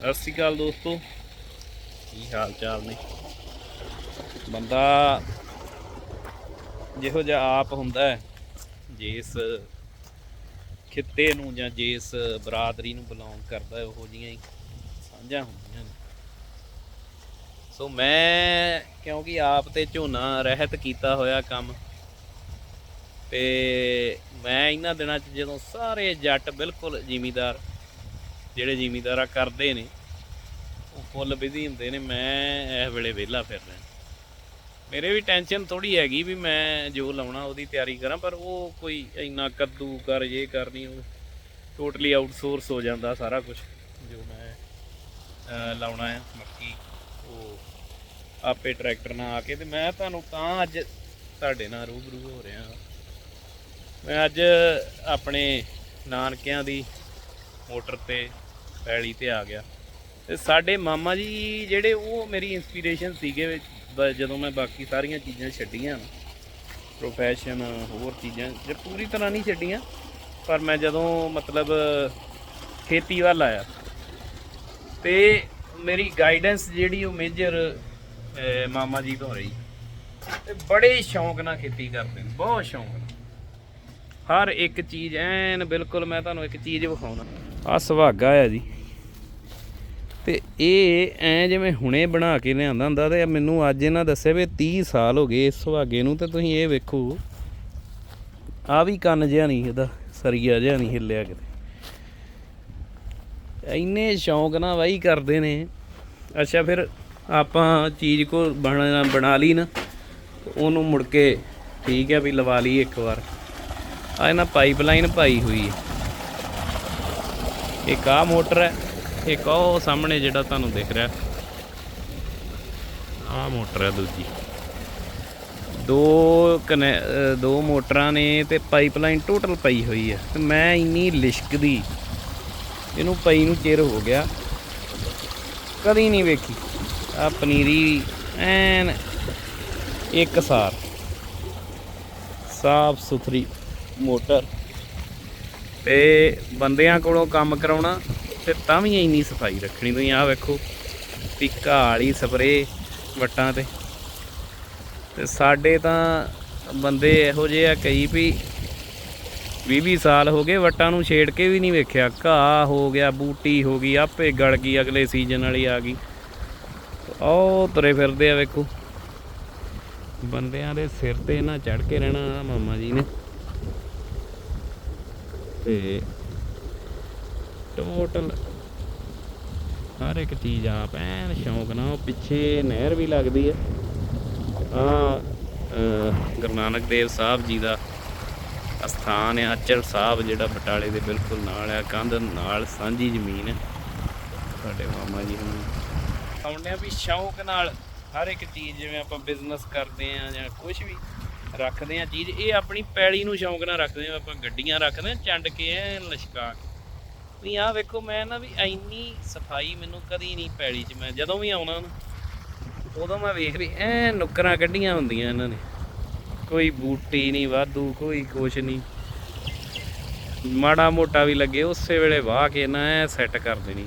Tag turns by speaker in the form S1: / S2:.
S1: ਸਤਿ ਸ਼੍ਰੀ ਅਕਾਲ ਦੋਸਤੋ। ਕੀ ਹਾਲ ਚਾਲ ਨੇ? ਬੰਦਾ ਜਿਹੋ ਜਿਹਾ ਆਪ ਹੁੰਦਾ ਹੈ, ਜਿਸ ਖਿੱਤੇ ਨੂੰ ਜਾਂ ਜਿਸ ਬਰਾਦਰੀ ਨੂੰ ਬਿਲੋਂਗ ਕਰਦਾ ਹੈ, ਉਹੋ ਜੀਆਂ ਹੀ ਸਾਂਝਾਂ ਹੁੰਦੀਆਂ ਨੇ। ਸੋ ਮੈਂ ਕਿਉਂਕਿ ਆਪ ਤੇ ਝੋਨਾ ਰਹਿਤ ਕੀਤਾ ਹੋਇਆ ਕੰਮ, ਤੇ ਮੈਂ ਇਹਨਾਂ ਦਿਨਾਂ 'ਚ ਜਦੋਂ ਸਾਰੇ ਜੱਟ ਬਿਲਕੁਲ ਜ਼ਿਮੀਦਾਰ ਜਿਹੜੇ ਜ਼ਿਮੀਦਾਰਾ ਕਰਦੇ ਨੇ, ਉਹ ਫੁੱਲ ਬਿਜ਼ੀ ਹੁੰਦੇ ਨੇ, ਮੈਂ ਇਸ ਵੇਲੇ ਵਿਹਲਾ ਫਿਰ ਰਿਹਾ। ਮੇਰੇ ਵੀ ਟੈਨਸ਼ਨ ਥੋੜੀ ਹੈਗੀ ਵੀ ਮੈਂ ਜੋ ਲਾਉਣਾ ਉਹਦੀ ਤਿਆਰੀ ਕਰਾਂ, ਪਰ ਉਹ ਕੋਈ ਇੰਨਾ ਕੱਦੂ ਕਰ, ਇਹ ਕਰਨੀ ਉਹ ਟੋਟਲੀ ਆਊਟਸੋਰਸ ਹੋ ਜਾਂਦਾ ਸਾਰਾ ਕੁਝ ਜੋ ਮੈਂ ਲਾਉਣਾ ਹੈ ਮੱਕੀ ਉਹ ਆਪੇ ਟਰੈਕਟਰ ਨਾਲ ਆ ਕੇ, ਤੇ ਮੈਂ ਤੁਹਾਨੂੰ ਤਾਂ ਅੱਜ ਤੁਹਾਡੇ ਨਾਲ ਰੂਬਰੂ ਹੋ ਰਿਹਾ। ਮੈਂ ਅੱਜ ਆਪਣੇ ਨਾਨਕਿਆਂ ਦੀ ਮੋਟਰ ਤੇ ਪੈਲੀ ਤੇ ਆ ਗਿਆ। ਤੇ ਸਾਡੇ ਮਾਮਾ ਜੀ ਜਿਹੜੇ ਉਹ ਮੇਰੀ ਇਨਸਪੀਰੇਸ਼ਨ ਸੀਗੇ ਜਦੋਂ ਮੈਂ ਬਾਕੀ ਸਾਰੀਆਂ ਚੀਜ਼ਾਂ ਛੱਡੀਆਂ ਪ੍ਰੋਫੈਸ਼ਨ ਹੋਰ ਚੀਜ਼ਾਂ, ਜੇ ਪੂਰੀ ਤਰ੍ਹਾਂ ਨਹੀਂ ਛੱਡੀਆਂ, ਪਰ ਮੈਂ ਜਦੋਂ ਮਤਲਬ ਖੇਤੀ ਵੱਲ ਆਇਆ, ਤੇ ਮੇਰੀ ਗਾਈਡੈਂਸ ਜਿਹੜੀ ਉਹ ਮੇਜਰ ਮਾਮਾ ਜੀ ਤੋਂ ਰਹੀ। ਤੇ ਬੜੇ ਸ਼ੌਂਕ ਨਾਲ ਖੇਤੀ ਕਰਦੇ ਨੇ, ਬਹੁਤ ਸ਼ੌਂਕ ਨਾਲ। ਹਰ ਇੱਕ ਚੀਜ਼, ਐਨ ਬਿਲਕੁਲ ਮੈਂ ਤੁਹਾਨੂੰ ਇੱਕ ਚੀਜ਼ ਵਿਖਾਉਣਾ। ਆ ਸੁਹਾਗਾ ਆ ਜੀ। ਤੇ ਇਹ ਐ ਜਿਵੇਂ ਹੁਣੇ ਬਣਾ ਕੇ ਲਿਆਂਦਾ ਹੁੰਦਾ ਤੇ ਮੈਨੂੰ ਅੱਜ ਇਹਨਾਂ ਦੱਸਿਆ ਵੀ 30 ਸਾਲ ਹੋ ਗਏ ਇਸ ਸੁਹਾਗੇ ਨੂੰ ਤੇ ਤੁਸੀਂ ਇਹ ਵੇਖੋ। ਆ ਵੀ ਕੰਨ ਜਿਹਾ ਨਹੀਂ ਇਹਦਾ, ਸਰੀਆ ਜਿਹਾ ਨਹੀਂ ਹਿੱਲਿਆ ਕਿਤੇ। ਇੰਨੇ ਸ਼ੌਂਕ ਨਾ ਵਾਹੀ ਕਰਦੇ ਨੇ। ਅੱਛਾ ਫਿਰ ਆਪਾਂ ਚੀਜ਼ ਕੋ ਬਣਾ ਬਣਾ ਲਈ ਨਾ ਉਹਨੂੰ ਮੁੜ ਕੇ ਠੀਕ ਹੈ ਵੀ ਲਵਾ ਲਈ ਇੱਕ ਵਾਰ। ਆ ਇਹਨਾਂ ਪਾਈਪਲਾਈਨ ਪਾਈ ਹੋਈ ਹੈ। ਇੱਕ ਆ ਮੋਟਰ ਹੈ, ਇੱਕ ਉਹ ਸਾਹਮਣੇ ਜਿਹੜਾ ਤੁਹਾਨੂੰ ਦਿਖ ਰਿਹਾ। ਆ ਮੋਟਰ ਹੈ ਦੂਜੀ। ਦੋ ਕਨੇ ਦੋ ਮੋਟਰਾਂ ਨੇ ਤੇ ਪਾਈਪਲਾਈਨ ਟੋਟਲ ਪਈ ਹੋਈ ਹੈ। ਤੇ ਮੈਂ ਇੰਨੀ ਲਿਸ਼ਕਦੀ ਇਹਨੂੰ ਪਈ ਨੂੰ ਚਿਰ ਹੋ ਗਿਆ। ਕਦੀ ਨਹੀਂ ਵੇਖੀ। ਆ ਪਨੀਰੀ ਐਨ ਇੱਕ ਸਾਰ। ਸਾਫ਼ ਸੁਥਰੀ। ਮੋਟਰ। ਤੇ ਬੰਦਿਆਂ ਕੋਲੋਂ ਕੰਮ ਕਰਾਉਣਾ ਤੇ ਤਾਂ ਵੀ ਇੰਨੀ ਸਫ਼ਾਈ ਰੱਖਣੀ ਤੁਸੀਂ, ਆਹ ਵੇਖੋ ਵੀ ਘਾਲੀ ਸਪਰੇ ਵਟਾਂ ਤੇ। ਤੇ ਸਾਡੇ ਤਾਂ ਬੰਦੇ ਇਹੋ ਜਿਹੇ ਆ ਕਈ ਵੀ 20 ਸਾਲ ਹੋ ਗਏ ਵਟਾਂ ਨੂੰ ਛੇੜ ਕੇ ਵੀ ਨਹੀਂ ਵੇਖਿਆ। ਘਾਹ ਹੋ ਗਿਆ, ਬੂਟੀ ਹੋ ਗਈ, ਆਪੇ ਗਲ ਗਈ, ਅਗਲੇ ਸੀਜ਼ਨ ਵਾਲੀ ਆ ਗਈ। ਉਹ ਤੁਰੇ ਫਿਰਦੇ ਆ ਵੇਖੋ। ਬੰਦਿਆਂ ਦੇ ਸਿਰ ਤੇ ਨਾ ਚੜ ਕੇ ਰਹਿਣਾ ਮਾਮਾ ਜੀ ਨੇ। ਤੇ ਟੋਟਲ ਹਰ ਇੱਕ ਚੀਜ਼ ਆਪ ਐਨ ਸ਼ੌਂਕ ਨਾਲ ਉਹ ਪਿੱਛੇ ਨਹਿਰ ਵੀ ਲੱਗਦੀ ਹੈ। ਆ ਗੁਰੂ ਨਾਨਕ ਦੇਵ ਸਾਹਿਬ ਜੀ ਦਾ ਅਸਥਾਨ ਹੈ, ਅਚਲ ਸਾਹਿਬ ਜਿਹੜਾ ਬਟਾਲੇ ਦੇ ਬਿਲਕੁਲ ਨਾਲ ਆ ਕੰਧ ਨਾਲ ਸਾਂਝੀ ਜ਼ਮੀਨ ਹੈ। ਸਾਡੇ ਮਾਮਾ ਜੀ ਹੁਣ ਆਉਂਦੇ ਆ ਵੀ ਸ਼ੌਂਕ ਨਾਲ ਹਰ ਇੱਕ ਚੀਜ਼ ਜਿਵੇਂ ਆਪਾਂ ਬਿਜ਼ਨਸ ਕਰਦੇ ਆ ਜਾਂ ਕੁਝ ਵੀ ਰੱਖਦੇ ਆ ਚੀਜ਼। ਇਹ ਆਪਣੀ ਪੈਲੀ ਨੂੰ ਸ਼ੌਂਕ ਨਾਲ ਰੱਖਦੇ ਆ, ਆਪਾਂ ਗੱਡੀਆਂ ਰੱਖਦੇ ਆ, ਚੰਡ ਕੇ ਐ ਲਸ਼ਕਾ ਕੇ। ਵੀ ਆਹ ਵੇਖੋ, ਮੈਂ ਨਾ ਵੀ ਇੰਨੀ ਸਫ਼ਾਈ ਮੈਨੂੰ ਕਦੀ ਨਹੀਂ ਪੈਲੀ 'ਚ, ਮੈਂ ਜਦੋਂ ਵੀ ਆਉਣਾ ਨਾ, ਉਦੋਂ ਮੈਂ ਵੇਖ ਵੀ ਐ ਨੁੱਕਰਾਂ ਕੱਢੀਆਂ ਹੁੰਦੀਆਂ ਇਹਨਾਂ ਨੇ। ਕੋਈ ਬੂਟੀ ਨਹੀਂ, ਵਾਧੂ, ਕੋਈ ਕੁਛ ਨਹੀਂ। ਮਾੜਾ ਮੋਟਾ ਵੀ ਲੱਗੇ, ਉਸੇ ਵੇਲੇ ਵਾਹ ਕੇ ਨਾ ਐ ਸੈੱਟ ਕਰ ਦੇਣੀ।